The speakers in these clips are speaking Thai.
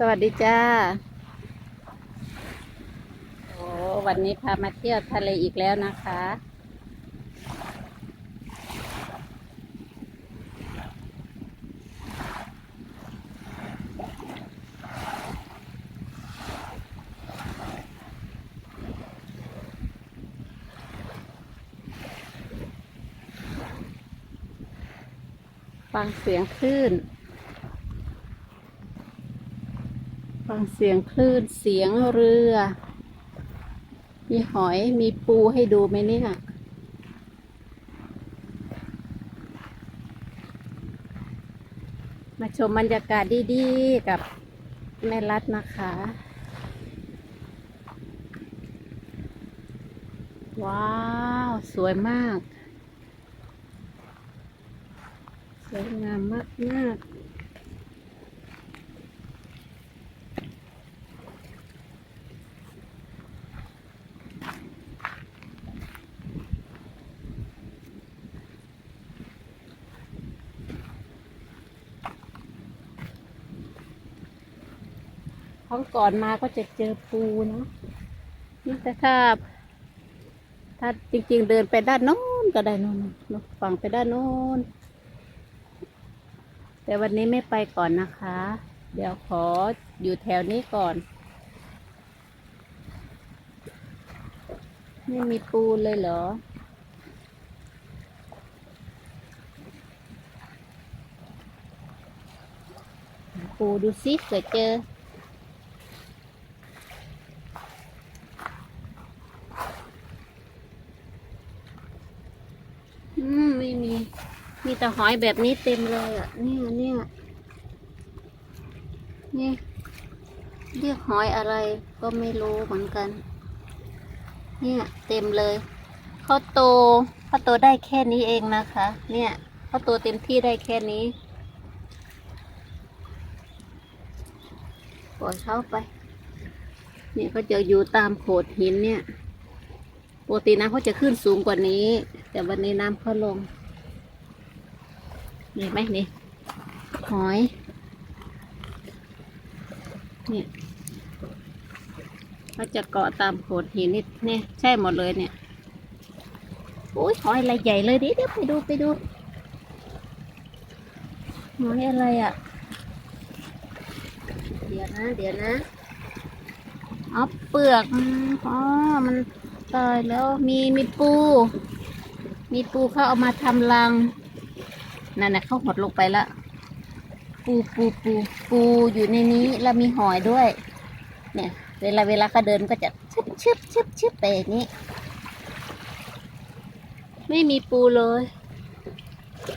สวัสดีจ้า โอ้วันนี้พามาเที่ยวทะเลอีกแล้วนะคะ ฟังเสียงคลื่น ฟังเสียงคลื่นเสียงเรือ มีหอยมีปูให้ดูไหมเนี่ยมาชมบรรยากาศดีๆ กับแม่รัดนะคะ ว้าว สวยมาก สวยงามมากมากๆ ครั้งก่อนมาก็จะเจอปูเนาะนี่แต่ถ้า ถ้าจริง ๆ เดินไปด้านโน้นก็ได้น้นโน้นฝั่งไปด้านโน้นแต่วันนี้ไม่ไปก่อนนะคะ เดี๋ยวขออยู่แถวนี้ก่อน ไม่มีปูเลยเหรอ ปูดูซิเกิดเจอมไม่มี มีแต่หอยแบบนี้เต็มเลยอะ เนี่ยเนี่ยนี่เรียกหอยอะไรก็ไม่รู้เหมือนกัน เนี่ยเต็มเลยเขาโตเขาโตได้แค่นี้เองนะคะ เนี่ยเขาโตเต็มที่ได้แค่นี้ปล่อยเขาไป เนี่ยเขาจะอยู่ตามโขดหินเนี่ยปกติน้ำเขาจะขึ้นสูงกว่านี้ แต่วันนี้น้ำเขาลง นี่ไหมนี่หอยเนี่ยเขาจะเกาะตามโขดหินนี่เนี่ยใช่หมดเลยเนี่ยโอ้ยหอยอะไรใหญ่เลยดิเดี๋ยวไปดูไปดูหอยอะไรอะ เดี๋ยวนะ เดี๋ยวนะเอาเปลือกอ๋อมันตายแล้วมีมีปู มีปูเขาเอามาทำรัง นั่นนะเขาหดลงไปละปูปูปูปูอยู่ในนี้แล้วมีหอยด้วย เนี่ย เวลาเวลาเขาเดินก็จะชึบชึบชึบชึบไปอย่างนี้ ไม่มีปูเลย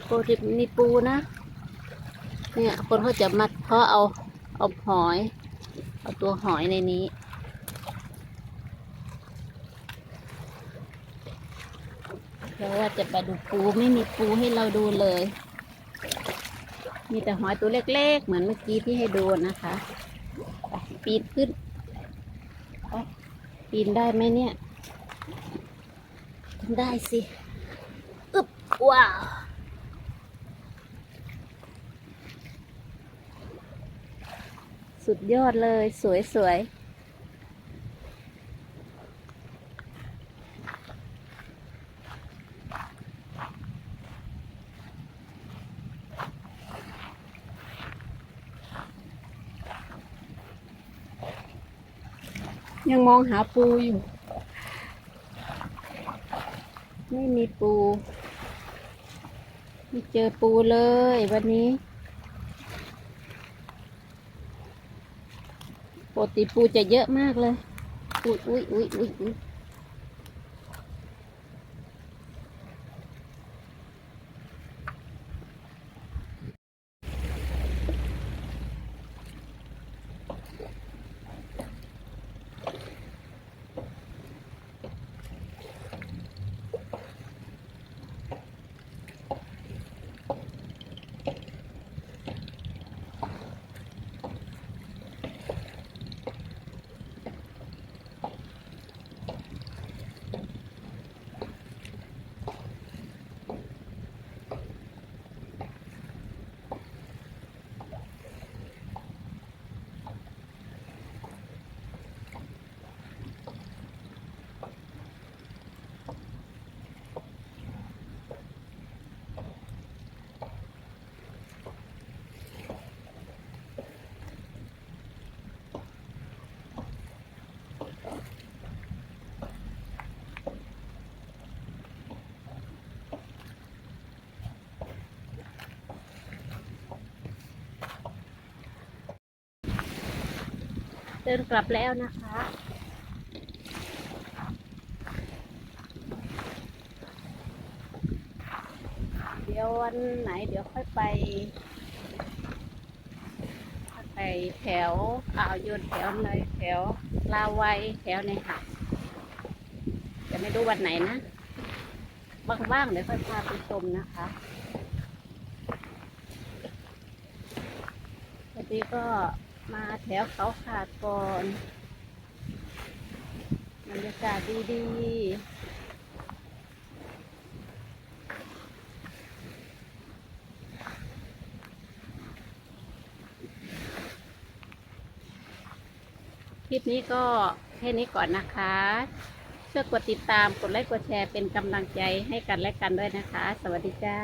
ปกติมีปูนะ เนี่ย คนเขาจะมัดเพราะเอาเอาหอย เอาตัวหอยในนี้เพราะว่าจะมาดูปูไม่มีปูให้เราดูเลย มีแต่หอยตัวเล็กๆ เหมือนเมื่อกี้ที่ให้ดูนะคะ ปีนขึ้นไปปีนได้ไหมเนี่ยได้สิอึบว้าวสุดยอดเลยสวยๆ ยังมองหาปูอยู่ ไม่มีปูไม่เจอปูเลยวันนี้ปกติปูจะเยอะมากเลย อุ้ยอุ้ยอุ้ยอุ้ย ดินกลับแล้วนะคะ เดี๋ยววันไหนเดี๋ยวค่อยไปไปแถวอ่าวยนแถวเลยแถวลาวัยแถวเนี่ยค่ะจะไม่รู้วันไหนนะว่างๆเดี๋ยวค่อยพาไปชมนะคะวันนี้ก็ มาแถวเขาขาดก่อนบรรยากาศดีๆคลิปนี้ก็แค่นี้ก่อนนะคะ ช่วยกดติดตาม กดไลค์ กดแชร์เป็นกำลังใจให้กันและกันด้วยนะคะ สวัสดีจ้า